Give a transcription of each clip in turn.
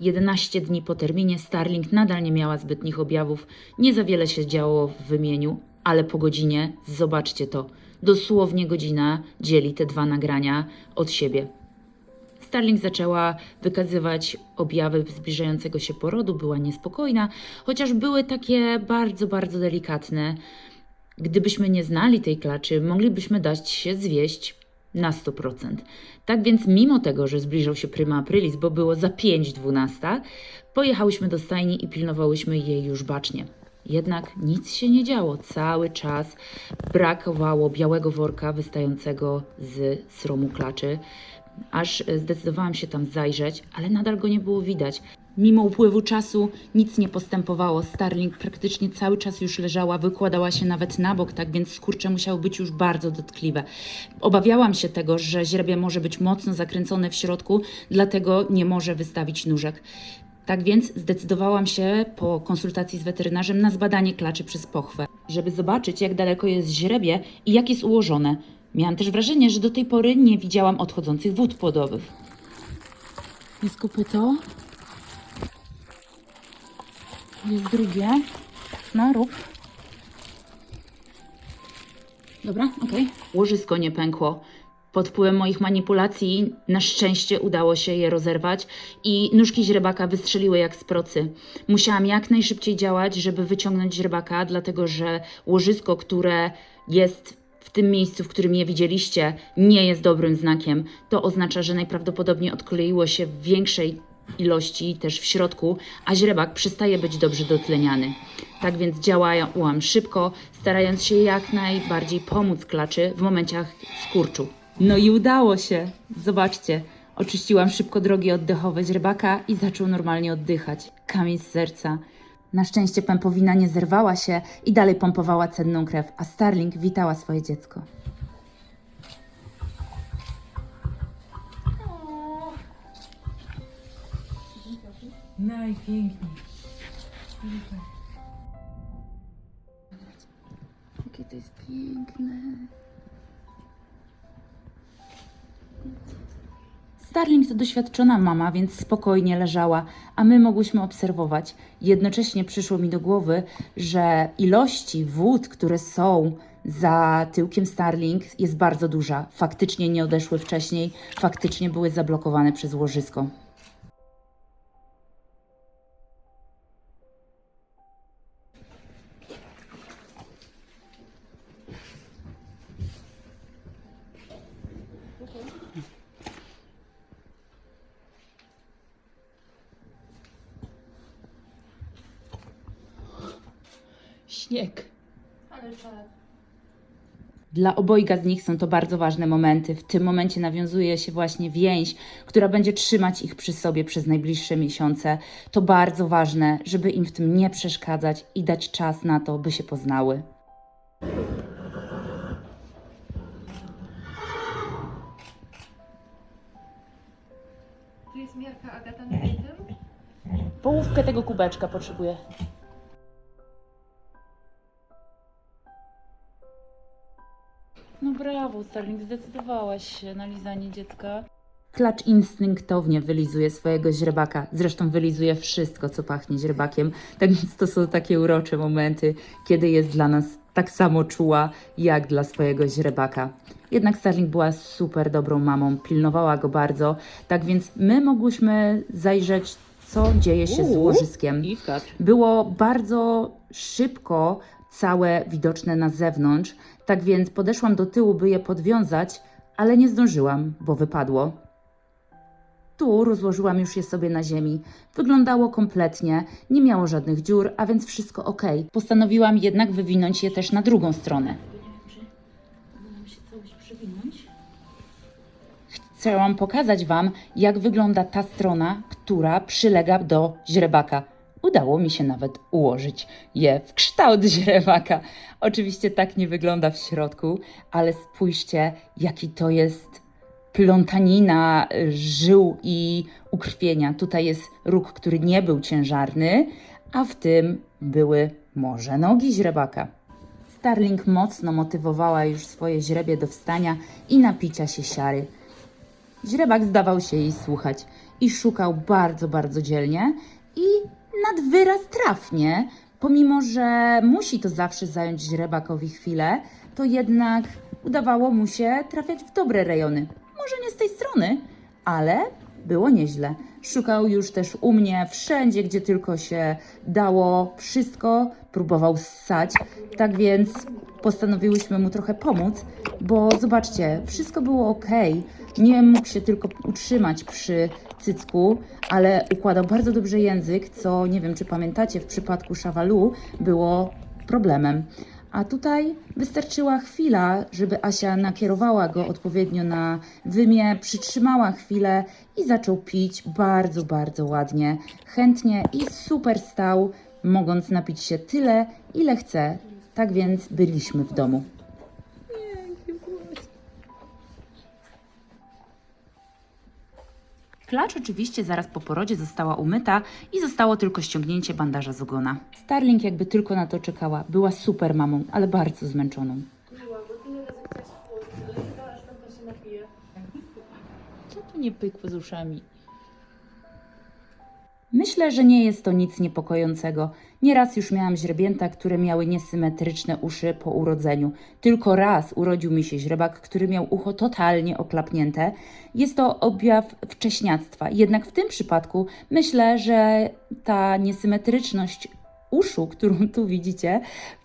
11 dni po terminie Starling nadal nie miała zbytnich objawów, nie za wiele się działo w wymieniu, ale po godzinie, zobaczcie to, dosłownie godzina dzieli te dwa nagrania od siebie. Starling zaczęła wykazywać objawy zbliżającego się porodu, była niespokojna, chociaż były takie bardzo, bardzo delikatne. Gdybyśmy nie znali tej klaczy, moglibyśmy dać się zwieść na 100%. Tak więc, mimo tego, że zbliżał się Prima Aprilis, bo było za 5.12, pojechałyśmy do stajni i pilnowałyśmy jej już bacznie. Jednak nic się nie działo. Cały czas brakowało białego worka wystającego z sromu klaczy. Aż zdecydowałam się tam zajrzeć, ale nadal go nie było widać. Mimo upływu czasu nic nie postępowało. Starling praktycznie cały czas już leżała, wykładała się nawet na bok, tak więc skurcze musiały być już bardzo dotkliwe. Obawiałam się tego, że źrebie może być mocno zakręcone w środku, dlatego nie może wystawić nóżek. Tak więc zdecydowałam się po konsultacji z weterynarzem na zbadanie klaczy przez pochwę, żeby zobaczyć, jak daleko jest źrebie i jak jest ułożone. Miałam też wrażenie, że do tej pory nie widziałam odchodzących wód płodowych. Jest kopyto. Jest drugie. No, rób. Dobra, okej. Łożysko nie pękło. Pod wpływem moich manipulacji na szczęście udało się je rozerwać i nóżki źrebaka wystrzeliły jak z procy. Musiałam jak najszybciej działać, żeby wyciągnąć źrebaka, dlatego że łożysko, które jest w tym miejscu, w którym je widzieliście, nie jest dobrym znakiem. To oznacza, że najprawdopodobniej odkleiło się w większej ilości też w środku, a źrebak przestaje być dobrze dotleniany. Tak więc działałam szybko, starając się jak najbardziej pomóc klaczy w momentach skurczu. No i udało się. Zobaczcie, oczyściłam szybko drogi oddechowe źrebaka i zaczął normalnie oddychać. Kamień z serca. Na szczęście pępowina nie zerwała się i dalej pompowała cenną krew, a Starling witała swoje dziecko. Najpiękniej. Jakie to jest piękne. Starling to doświadczona mama, więc spokojnie leżała, a my mogłyśmy obserwować. Jednocześnie przyszło mi do głowy, że ilości wód, które są za tyłkiem Starling jest bardzo duża. Faktycznie nie odeszły wcześniej, faktycznie były zablokowane przez łożysko. Śnieg. Ale czad. Dla obojga z nich są to bardzo ważne momenty. W tym momencie nawiązuje się właśnie więź, która będzie trzymać ich przy sobie przez najbliższe miesiące. To bardzo ważne, żeby im w tym nie przeszkadzać i dać czas na to, by się poznały. Tu jest miarka Agata na tym? Połówkę tego kubeczka potrzebuję. No brawo, Starling, zdecydowałaś się na lizanie dziecka. Klacz instynktownie wylizuje swojego źrebaka. Zresztą wylizuje wszystko, co pachnie źrebakiem. Tak więc to są takie urocze momenty, kiedy jest dla nas tak samo czuła, jak dla swojego źrebaka. Jednak Starling była super dobrą mamą, pilnowała go bardzo. Tak więc my mogłyśmy zajrzeć, co dzieje się z Uuu. łożyskiem. I. Było bardzo szybko całe widoczne na zewnątrz, tak więc podeszłam do tyłu, by je podwiązać, ale nie zdążyłam, bo wypadło. Tu rozłożyłam już je sobie na ziemi. Wyglądało kompletnie, nie miało żadnych dziur, a więc wszystko ok. Postanowiłam jednak wywinąć je też na drugą stronę. Chciałam pokazać Wam, jak wygląda ta strona, która przylega do źrebaka. Udało mi się nawet ułożyć je w kształt źrebaka. Oczywiście tak nie wygląda w środku, ale spójrzcie, jaki to jest plątanina y, żył i ukrwienia. Tutaj jest róg, który nie był ciężarny, a w tym były może nogi źrebaka. Starling mocno motywowała już swoje źrebie do wstania i napicia się siary. Źrebak zdawał się jej słuchać i szukał bardzo, bardzo dzielnie i nad wyraz trafnie, pomimo że musi to zawsze zająć źrebakowi chwilę, to jednak udawało mu się trafiać w dobre rejony. Może nie z tej strony, ale było nieźle. Szukał już też u mnie wszędzie, gdzie tylko się dało, wszystko próbował ssać. Tak więc postanowiłyśmy mu trochę pomóc, bo zobaczcie, wszystko było ok. Nie mógł się tylko utrzymać przy cycku, ale układał bardzo dobrze język, co nie wiem, czy pamiętacie, w przypadku szawalu było problemem. A tutaj wystarczyła chwila, żeby Asia nakierowała go odpowiednio na wymię, przytrzymała chwilę i zaczął pić bardzo, bardzo ładnie, chętnie i super stał, mogąc napić się tyle, ile chce. Tak więc byliśmy w domu. Klacz oczywiście zaraz po porodzie została umyta i zostało tylko ściągnięcie bandaża z ogona. Starling jakby tylko na to czekała. Była super mamą, ale bardzo zmęczoną. Co tu nie pykło z uszami? Myślę, że nie jest to nic niepokojącego. Nieraz już miałam źrebięta, które miały niesymetryczne uszy po urodzeniu. Tylko raz urodził mi się źrebak, który miał ucho totalnie oklapnięte. Jest to objaw wcześniactwa. Jednak w tym przypadku myślę, że ta niesymetryczność uszu, którą tu widzicie,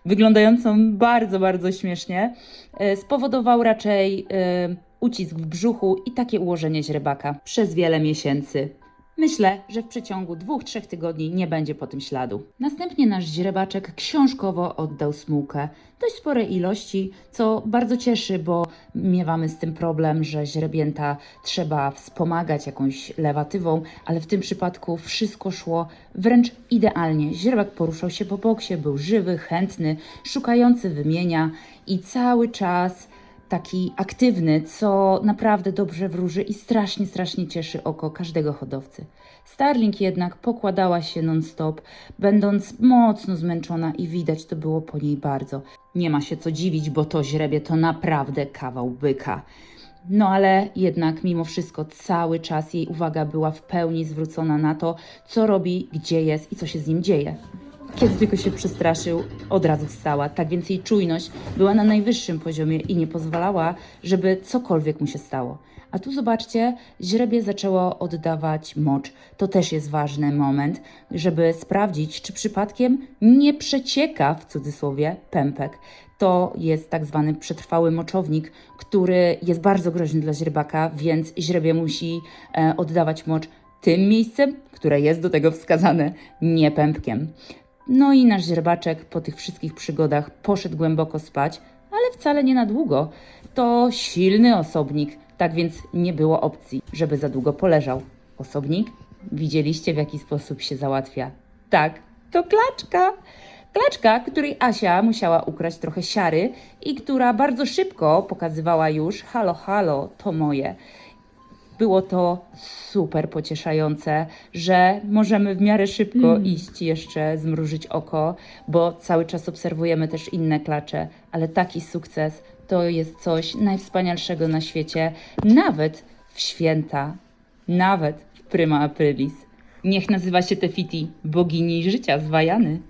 wyglądającą bardzo, bardzo śmiesznie, e, spowodował raczej e, ucisk w brzuchu i takie ułożenie źrebaka przez wiele miesięcy. Myślę, że w przeciągu dwóch, trzech tygodni nie będzie po tym śladu. Następnie nasz źrebaczek książkowo oddał smułkę. Dość sporej ilości, co bardzo cieszy, bo miewamy z tym problem, że źrebięta trzeba wspomagać jakąś lewatywą, ale w tym przypadku wszystko szło wręcz idealnie. Źrebak poruszał się po boksie, był żywy, chętny, szukający wymienia i cały czas taki aktywny, co naprawdę dobrze wróży i strasznie, strasznie cieszy oko każdego hodowcy. Starling jednak pokładała się non-stop, będąc mocno zmęczona i widać to było po niej bardzo. Nie ma się co dziwić, bo to źrebie to naprawdę kawał byka. No ale jednak mimo wszystko cały czas jej uwaga była w pełni zwrócona na to, co robi, gdzie jest i co się z nim dzieje. Kiedy tylko się przestraszył, od razu wstała. Tak więc jej czujność była na najwyższym poziomie i nie pozwalała, żeby cokolwiek mu się stało. A tu zobaczcie, źrebie zaczęło oddawać mocz. To też jest ważny moment, żeby sprawdzić, czy przypadkiem nie przecieka w cudzysłowie pępek. To jest tak zwany przetrwały moczownik, który jest bardzo groźny dla źrebaka, więc źrebie musi e, oddawać mocz tym miejscem, które jest do tego wskazane, nie pępkiem. No i nasz źrebaczek po tych wszystkich przygodach poszedł głęboko spać, ale wcale nie na długo. To silny osobnik, tak więc nie było opcji, żeby za długo poleżał. Osobnik? Widzieliście w jaki sposób się załatwia? Tak, to klaczka. Klaczka, której Asia musiała ukraść trochę siary i która bardzo szybko pokazywała już: halo, halo, to moje. Było to super pocieszające, że możemy w miarę szybko iść jeszcze zmrużyć oko, bo cały czas obserwujemy też inne klacze, ale taki sukces to jest coś najwspanialszego na świecie, nawet w święta, nawet w Prima Aprilis. Niech nazywa się Tefiti bogini życia z Wajany.